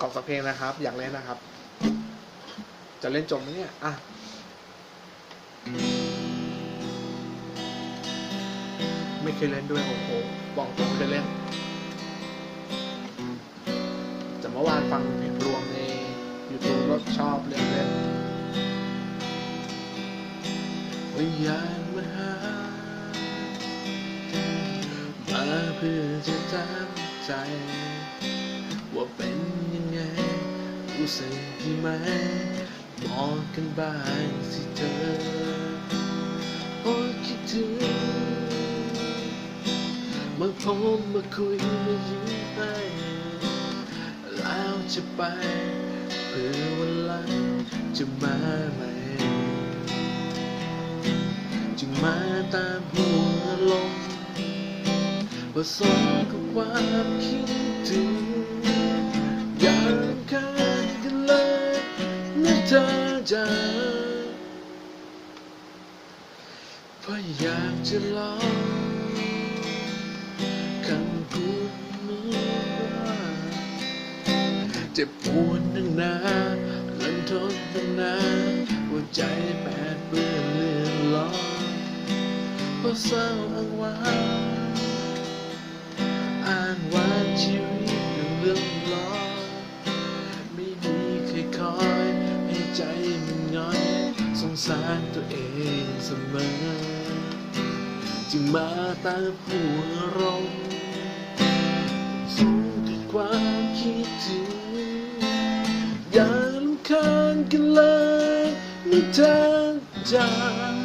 กรอบสักเพลงนะครับ อยากเล่นนะครับ จะเล่นจบไหมเนี่ย อะไม่เคยเล่นด้วยโอ้โหบอกตรงเคยเล่นแต่เมื่อวานฟังเพลงรวมใน YouTube ก็ชอบเล่นเล่นวิญญาณมหามาเพื่อจะตามใจ ว่าเป็น รู้สึกดีไหมบอกกันบ้างสิเธอ โอ้คิดถึงมาพบมาคุยมายิ้มให้แล้วจะไปเพื่อวันหลังจะมาใหม่จึงมาตามหัวลมผสมกับความคิดถึง เธอจ๋าเพราะอยากจะลองคำพูดนี้ว่าเจ็บปวดตั้งนาลันทนตั้งนาหัวใจแปดเปื้อนเลือนลอยเพราะเศร้าอ้างว้างอ้างว่าชีวิตเรื่อง สร้ารตัวเองเสมอ จึงมาตามหัวรมสูงด้วยความคิดถึง อย่าลำคาญกันเลยนะเธอจ้า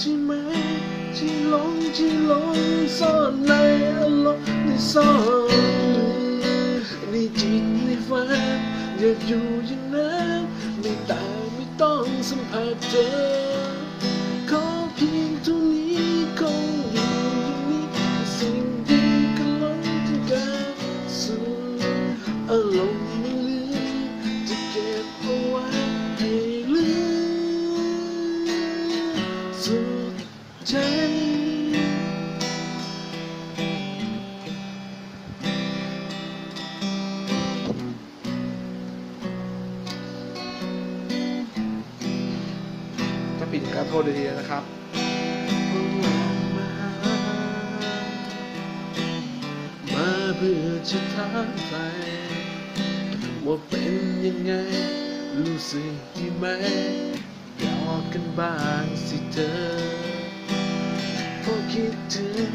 ใช่ไหมที่หลงที่หลงซ่อนในอารมณ์ในซ่อนในจิตในฝันอยากอยู่อย่างนั้นไม่ตายไม่ต้องสัมผัสเธอ ใจถ้าผิดก็โทษดีๆนะครับมาเพื่อจะถามใจว่าเป็นยังไง รู้สึกดีไหมบอกกันบ้างสิเธอ คิดถึง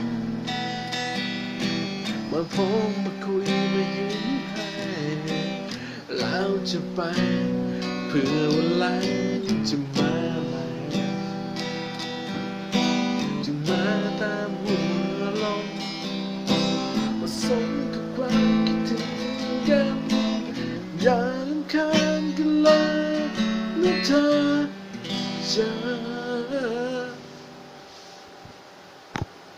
มาพบมาคุยมายิ้มให้แล้วจะไปเพื่อวันหลังจะมาใหม่จะมาตามหัวลมมาสมกับความคิดถึงกันอย่าลืำคาญกันเลยเมื่อเธอจะ